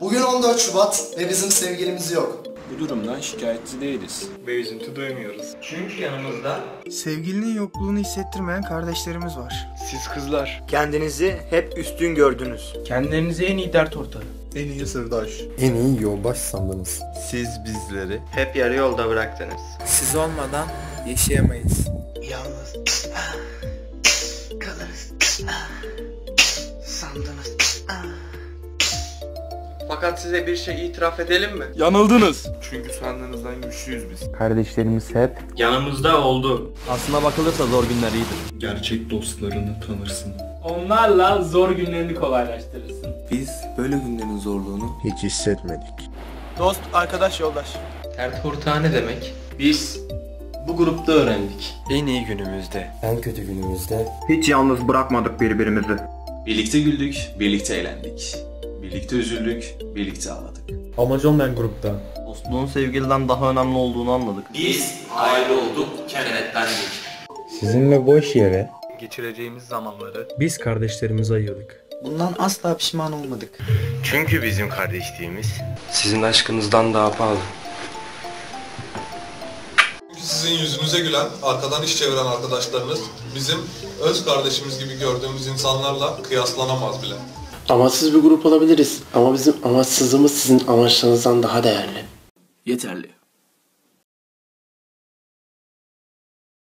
Bugün 14 Şubat ve bizim sevgilimiz yok. Bu durumdan şikayetçi değiliz. ve üzüntü duymuyoruz. Çünkü yanımızda Sevgilinin yokluğunu hissettirmeyen kardeşlerimiz var. Siz kızlar Kendinizi hep üstün gördünüz. Kendilerinize en iyi dert ortağı. En iyi sırdaş. En iyi yoldaş sandınız. Siz bizleri Hep yarı yolda bıraktınız. Siz olmadan yaşayamayız. yalnız kalırız sandınız. Fakat size bir şey itiraf edelim mi? Yanıldınız. çünkü sandığınızdan güçlüyüz biz. Kardeşlerimiz hep Yanımızda oldu. Aslına bakılırsa zor günler iyidir. gerçek dostlarını tanırsın. Onlarla zor günlerini kolaylaştırırsın. Biz böyle günlerin zorluğunu hiç hissetmedik. Dost, arkadaş, yoldaş. Dert ortağı ne demek? Biz bu grupta öğrendik. en iyi günümüzde. En kötü günümüzde Hiç yalnız bırakmadık birbirimizi. Birlikte güldük, birlikte eğlendik. Birlikte üzüldük, birlikte ağladık. amacı olmayan grupta Dostluğun sevgiliden daha önemli olduğunu anladık. Biz aile olduk, kenetlendik. sizinle boş yere Geçireceğimiz zamanları biz kardeşlerimizi ayırdık. Bundan asla pişman olmadık. Çünkü bizim kardeşliğimiz Sizin aşkınızdan daha pahalı. Sizin yüzünüze gülen, arkadan iş çeviren arkadaşlarınız bizim öz kardeşimiz gibi gördüğümüz insanlarla kıyaslanamaz bile. Amaçsız bir grup olabiliriz ama bizim amaçsızlığımız sizin amaçlarınızdan daha değerli. Yeterli.